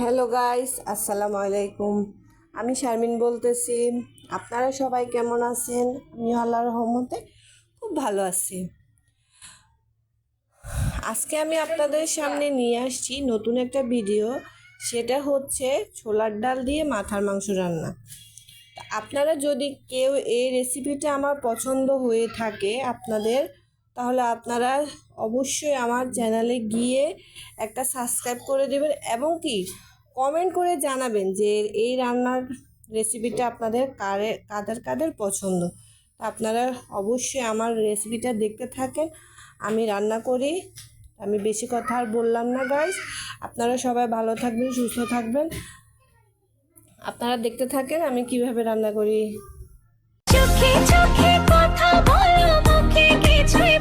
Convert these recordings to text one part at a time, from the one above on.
Hello guys, আসসালামু আলাইকুম। আমি শারমিন বলতেছি। আপনারা সবাই কেমন আছেন? আমি আল্লাহর রহমতে খুব ভালো আছি। আজকে আমি আপনাদের সামনে নিয়ে আসছি নতুন একটা ভিডিও। সেটা হচ্ছে ছোলার ডাল দিয়ে মাথার মাংস রান্না। আপনারা যদি কেউ এই রেসিপিটা আমার পছন্দ হয়ে থাকে আপনাদের, তাহলে আপনারা অবশ্যই আমার চ্যানেলে গিয়ে একটা সাবস্ক্রাইব করে দেবেন। এবং কি কমেন্ট করে জানাবেন যে এই রান্নার রেসিপিটা আপনাদের কারে, কাদের কাদের পছন্দ। আপনারা অবশ্যই আমার রেসিপিটা দেখতে থাকেন, আমি রান্না করি। আমি বেশি কথা আর বললাম না গাইস আপনারা সবাই ভালো থাকবেন, সুস্থ থাকবেন। আপনারা দেখতে থাকেন আমি কীভাবে রান্না করি। চোখে চোখে কথা বলো, মুখে কিছুই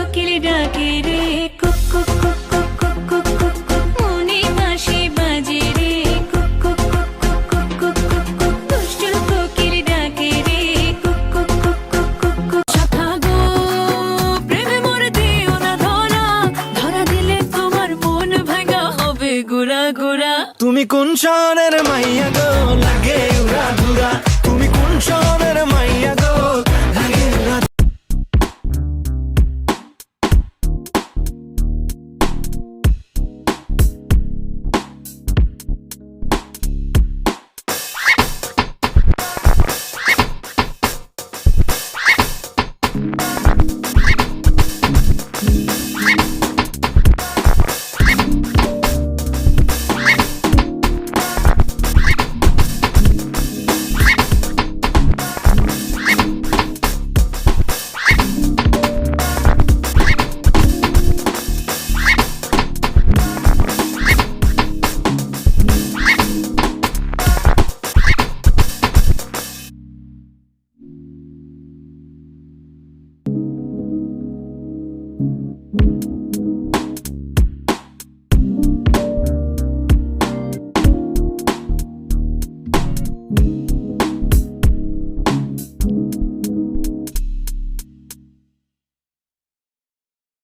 কোকিল ডাকে রে কুক কুক কুক কুক কুক মনে বাজে রে কুক কুক কুক কুক ডাকে রে কুক কুক কুক কুক কুক কুক প্রেমে মোর দিও না ধরা ধরা দিলে তোমার মন ভাঙা হবে গুড়া গুড়া তুমি কোন শহরের মাইয়া গো লাগে উড়া ধুরা